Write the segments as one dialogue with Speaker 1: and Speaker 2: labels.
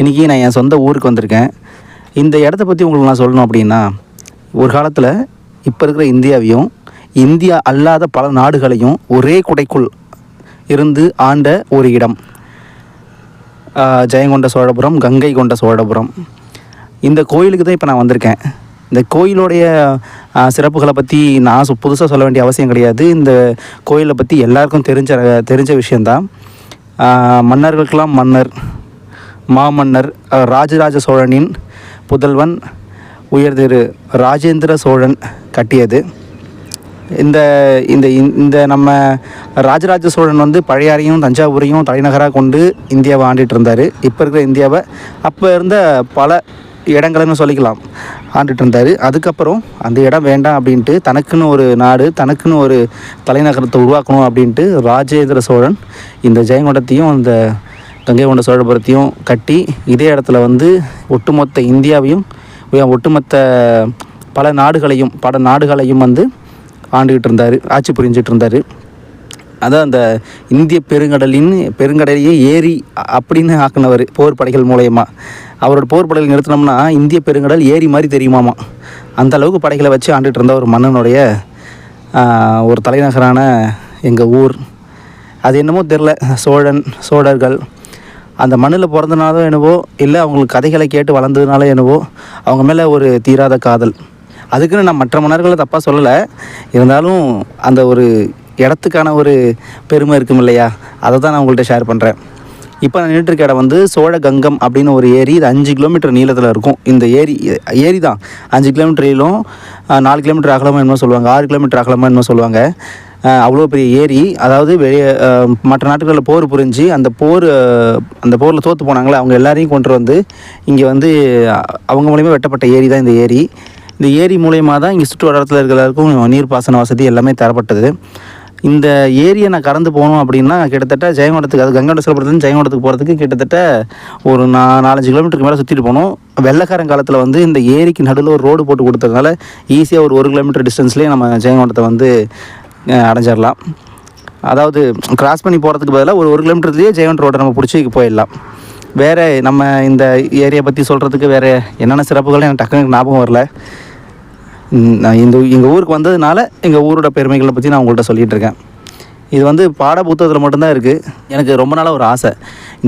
Speaker 1: இன்றைக்கி நான் என் சொந்த ஊருக்கு வந்திருக்கேன். இந்த இடத்த பற்றி உங்களுக்கு நான் சொல்லணும் அப்படின்னா ஒரு காலத்தில் இப்போ இருக்கிற இந்தியாவையும் இந்தியா அல்லாத பல நாடுகளையும் ஒரே குடைக்குள் இருந்து ஆண்ட ஒரு இடம். ஜெயங்கொண்ட சோழபுரம் கங்கை கொண்ட சோழபுரம். இந்த கோயிலுக்கு தான் இப்போ நான் வந்திருக்கேன். இந்த கோயிலுடைய சிறப்புகளை பற்றி நான் புதுசாக சொல்ல வேண்டிய அவசியம் கிடையாது. இந்த கோயிலை பற்றி எல்லாருக்கும் தெரிஞ்ச தெரிஞ்ச விஷயந்தான் மன்னர்களுக்கெல்லாம் மன்னர் மாமன்னர் ராஜராஜ சோழனின் புதல்வன் உயர் திரு ராஜேந்திர சோழன் கட்டியது. இந்த இந்த இந்த நம்ம ராஜராஜ சோழன் வந்து பழையாறையும் தஞ்சாவூரையும் தலைநகராக கொண்டு இந்தியாவை ஆண்டிகிட்டு இருந்தார். இப்போ இருக்கிற இந்தியாவை அப்போ இருந்த பல இடங்கள்னு சொல்லிக்கலாம் ஆண்டுட்டு இருந்தார். அதுக்கப்புறம் அந்த இடம் வேண்டாம் அப்படின்ட்டு தனக்குன்னு ஒரு நாடு தனக்குன்னு ஒரு தலைநகரத்தை உருவாக்கணும் அப்படின்ட்டு ராஜேந்திர சோழன் இந்த ஜெயங்கொண்டத்தையும் இந்த கங்கை கொண்ட சோழபுரத்தையும் கட்டி இதே இடத்துல வந்து ஒட்டுமொத்த இந்தியாவையும் ஒட்டுமொத்த பல நாடுகளையும் பல நாடுகளையும் வந்து ஆண்டுகிட்டு இருந்தார் ஆட்சி புரிஞ்சிட்டு இருந்தார். அதான் அந்த இந்திய பெருங்கடலின் பெருங்கடலையே ஏரி அப்படின்னு ஆக்கினவர் போர் படைகள் மூலயமா. அவரோட போர் படைகள் நிறுத்தினோம்னா இந்திய பெருங்கடல் ஏரி மாதிரி தெரியுமாமா? அந்த அளவுக்கு படைகளை வச்சு ஆண்டுகிட்டு இருந்த ஒரு மன்னனுடைய ஒரு தலைநகரான எங்கள் ஊர். அது என்னமோ தெரில சோழன் சோழர்கள் அந்த மண்ணில் பிறந்தனாலோ என்னவோ இல்லை அவங்களுக்கு கதைகளை கேட்டு வளர்ந்ததுனால என்னவோ அவங்க மேலே ஒரு தீராத காதல். அதுக்குன்னு நான் மற்ற மன்னர்களை தப்பாக சொல்லலை. இருந்தாலும் அந்த ஒரு இடத்துக்கான ஒரு பெருமை இருக்கும் இல்லையா? அதை தான் நான் உங்கள்கிட்ட ஷேர் பண்ணுறேன் இப்போ நான் நின்றுட்டு இருக்க இடம் வந்து சோழ கங்கம் அப்படின்னு ஒரு ஏரி. இது அஞ்சு கிலோமீட்டர் நீளத்தில் இருக்கும். இந்த ஏரி ஏரி தான். அஞ்சு கிலோமீட்டர் நீளம் நாலு கிலோமீட்டர் அகலமாக என்னமோ சொல்லுவாங்க. ஆறு கிலோமீட்டர் அகலமாக என்னமோ சொல்லுவாங்க. அவ்வளோ பெரிய ஏரி. அதாவது வெளியே மற்ற நாட்டுகளில் போர் புரிஞ்சு அந்த போர் அந்த போரில் தோற்று போனாங்களே அவங்க எல்லாரையும் கொண்டு வந்து இங்கே வந்து அவங்க மூலிமா வெட்டப்பட்ட ஏரி தான் இந்த ஏரி. இந்த ஏரி மூலயமா தான் இங்கே சுற்று வட்டாரத்தில் இருக்கிற எல்லாருக்கும் நீர்ப்பாசன வசதி எல்லாமே தரப்பட்டது. இந்த ஏரியை நான் கடந்து போகணும் அப்படின்னா கிட்டத்தட்ட ஜெயங்கொண்டத்துக்கு அது கங்கை சோழபுரத்துலேருந்து ஜெயங்கொண்டத்துக்கு போகிறதுக்கு கிட்டத்தட்ட ஒரு நா நாலஞ்சு கிலோமீட்டருக்கு மேலே சுற்றிட்டு போகணும். வெள்ளக்காரன் காலத்தில் வந்து இந்த ஏரிக்கு நடுவில் ஒரு ரோடு போட்டு கொடுத்ததுனால ஈஸியாக ஒரு ஒரு கிலோமீட்டர் டிஸ்டன்ஸ்லேயே நம்ம ஜெயங்கொண்டத்தை வந்து அடைஞ்சிடலாம் அதாவது கிராஸ் பண்ணி போகிறதுக்கு பதிலாக ஒரு ஒரு கிலோமீட்டர்லேயே ஜெயவன் ரோட்டை நம்ம பிடிச்சி போயிடலாம். வேறு நம்ம இந்த ஏரியா பற்றி சொல்கிறதுக்கு வேறு என்னென்ன சிறப்புகள் எனக்கு டக்குனு ஞாபகம் வரல. நான் இந்த எங்கள் ஊருக்கு வந்ததுனால எங்கள் ஊரோட பெருமைகளை பற்றி நான் உங்கள்கிட்ட சொல்லிகிட்டு இருக்கேன். இது வந்து பாட புத்தகத்தில் மட்டும்தான் இருக்குது எனக்கு ரொம்ப நாளாக ஒரு ஆசை.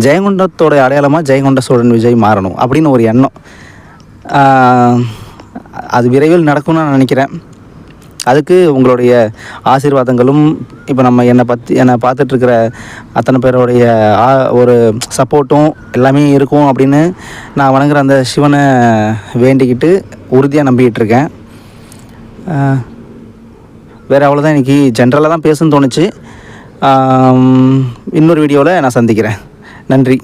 Speaker 1: ஜெயங்கொண்டத்தோட அடையாளமாக ஜெயங்கொண்ட சோழன் விஜய் மாறணும் அப்படின்னு ஒரு எண்ணம். அது விரைவில் நடக்கும்னு நான் நினைக்கிறேன். அதுக்கு உங்களுடைய ஆசீர்வாதங்களும் இப்போ நம்ம என்னை பற்றி என்னை பார்த்துட்ருக்கிற அத்தனை பேருடைய ஒரு சப்போர்ட்டும் எல்லாமே இருக்கும் அப்படின்னு நான் வணங்குற அந்த சிவனை வேண்டிக்கிட்டு உறுதியாக நம்பிக்கிட்டு இருக்கேன் வேறு அவ்வளோதான் இன்றைக்கி ஜென்ரலாக தான் பேசுன்னு தோணுச்சு. இன்னொரு வீடியோவில் நான் சந்திக்கிறேன். நன்றி.